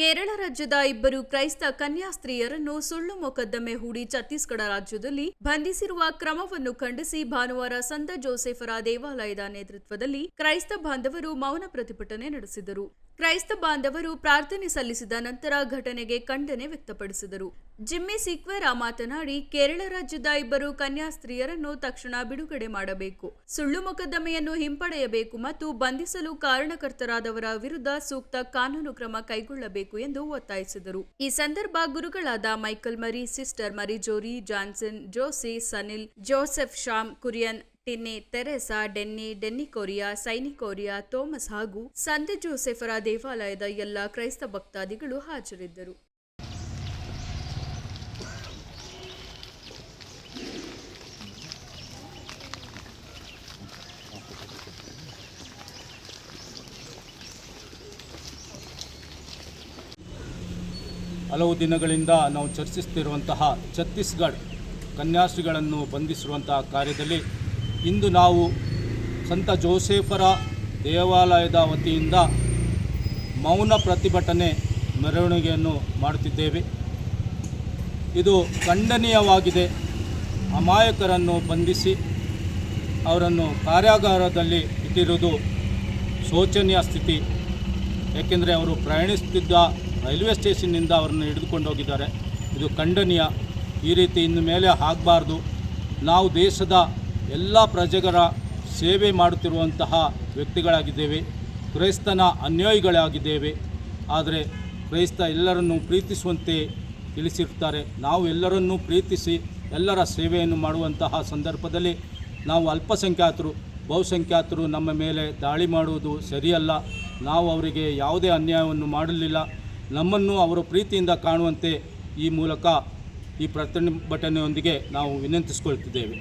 ಕೇರಳ ರಾಜ್ಯದ ಇಬ್ಬರು ಕ್ರೈಸ್ತ ಕನ್ಯಾಸ್ತ್ರೀಯರನ್ನು ಸುಳ್ಳು ಮೊಕದ್ದಮೆ ಹೂಡಿ ಛತ್ತೀಸ್ಗಢ ರಾಜ್ಯದಲ್ಲಿ ಬಂಧಿಸಿರುವ ಕ್ರಮವನ್ನು ಖಂಡಿಸಿ ಭಾನುವಾರ ಸಂತ ಜೋಸೆಫರ ದೇವಾಲಯದ ನೇತೃತ್ವದಲ್ಲಿ ಕ್ರೈಸ್ತ ಬಾಂಧವರು ಮೌನ ಪ್ರತಿಭಟನೆ ನಡೆಸಿದರು. ಕ್ರೈಸ್ತ ಬಾಂಧವರು ಪ್ರಾರ್ಥನೆ ಸಲ್ಲಿಸಿದ ನಂತರ ಘಟನೆಗೆ ಖಂಡನೆ ವ್ಯಕ್ತಪಡಿಸಿದರು. ಜಿಮ್ಮಿ ಸಿಕ್ವೆರಾ ಮಾತನಾಡಿ, ಕೇರಳ ರಾಜ್ಯದ ಇಬ್ಬರು ಕನ್ಯಾಸ್ತ್ರೀಯರನ್ನು ತಕ್ಷಣ ಬಿಡುಗಡೆ ಮಾಡಬೇಕು. ಸುಳ್ಳು ಮೊಕದ್ದಮೆಯನ್ನು ಹಿಂಪಡೆಯಬೇಕು ಮತ್ತು ಬಂಧಿಸಲು ಕಾರಣಕರ್ತರಾದವರ ವಿರುದ್ಧ ಸೂಕ್ತ ಕಾನೂನು ಕ್ರಮ ಕೈಗೊಳ್ಳಬೇಕು. ಎಂದು ಒತ್ತಾಯಿಸಿದರು. ಈ ಸಂದರ್ಭ ಗುರುಗಳಾದ Michael Mary, sister Mary ಜೋರಿ Johnson, Josy, Sanil, Joseph Sham, Kurian, ಟಿನ್ನೆ, Teresa, Denny Denny ಕೊರಿಯಾ, ಸೈನಿ ಕೊರಿಯಾ, ಥೋಮಸ್ ಹಾಗೂ ಸಂತ ಜೋಸೆಫರ ದೇವಾಲಯದ ಎಲ್ಲ ಕ್ರೈಸ್ತ ಭಕ್ತಾದಿಗಳು ಹಾಜರಿದ್ದರು. ಹಲವು ದಿನಗಳಿಂದ ನಾವು ಚರ್ಚಿಸ್ತಿರುವಂತಹ ಛತ್ತೀಸ್ಗಢ ಕನ್ಯಾಶ್ರೀಗಳನ್ನು ಬಂಧಿಸಿರುವಂತಹ ಕಾರ್ಯದಲ್ಲಿ ಇಂದು ನಾವು ಸಂತ ಜೋಸೇಫರ ದೇವಾಲಯದ ವತಿಯಿಂದ ಮೌನ ಪ್ರತಿಭಟನೆ ಮೆರವಣಿಗೆಯನ್ನು ಮಾಡುತ್ತಿದ್ದೇವೆ. ಇದು ಖಂಡನೀಯವಾಗಿದೆ. ಅಮಾಯಕರನ್ನು ಬಂಧಿಸಿ ಅವರನ್ನು ಕಾರ್ಯಾಗಾರದಲ್ಲಿ ಇಟ್ಟಿರುವುದು ಶೋಚನೀಯ ಸ್ಥಿತಿ. ಏಕೆಂದರೆ ಅವರು ಪ್ರಯಾಣಿಸುತ್ತಿದ್ದ ರೈಲ್ವೆ ಸ್ಟೇಷನ್ನಿಂದ ಅವರನ್ನು ಹಿಡಿದುಕೊಂಡು ಹೋಗಿದ್ದಾರೆ. ಇದು ಖಂಡನೀಯ. ಈ ರೀತಿ ಇನ್ನು ಮೇಲೆ ಆಗಬಾರ್ದು. ನಾವು ದೇಶದ ಎಲ್ಲ ಪ್ರಜೆಗಳ ಸೇವೆ ಮಾಡುತ್ತಿರುವಂತಹ ವ್ಯಕ್ತಿಗಳಾಗಿದ್ದೇವೆ. ಕ್ರೈಸ್ತನ ಅನ್ಯಾಯಿಗಳಾಗಿದ್ದೇವೆ. ಆದರೆ ಕ್ರೈಸ್ತ ಎಲ್ಲರನ್ನು ಪ್ರೀತಿಸುವಂತೆ ತಿಳಿಸಿರ್ತಾರೆ. ನಾವು ಎಲ್ಲರನ್ನೂ ಪ್ರೀತಿಸಿ ಎಲ್ಲರ ಸೇವೆಯನ್ನು ಮಾಡುವಂತಹ ಸಂದರ್ಭದಲ್ಲಿ ನಾವು ಅಲ್ಪಸಂಖ್ಯಾತರು. ಬಹುಸಂಖ್ಯಾತರು ನಮ್ಮ ಮೇಲೆ ದಾಳಿ ಮಾಡುವುದು ಸರಿಯಲ್ಲ. ನಾವು ಅವರಿಗೆ ಯಾವುದೇ ಅನ್ಯಾಯವನ್ನು ಮಾಡಲಿಲ್ಲ. ನಮ್ಮನ್ನು ಅವರು ಪ್ರೀತಿಯಿಂದ ಕಾಣುವಂತೆ ಈ ಮೂಲಕ ಈ ಪ್ರತಿಭಟನೆಯೊಂದಿಗೆ ನಾವು ವಿನಂತಿಸಿಕೊಳ್ತಿದ್ದೇವೆ.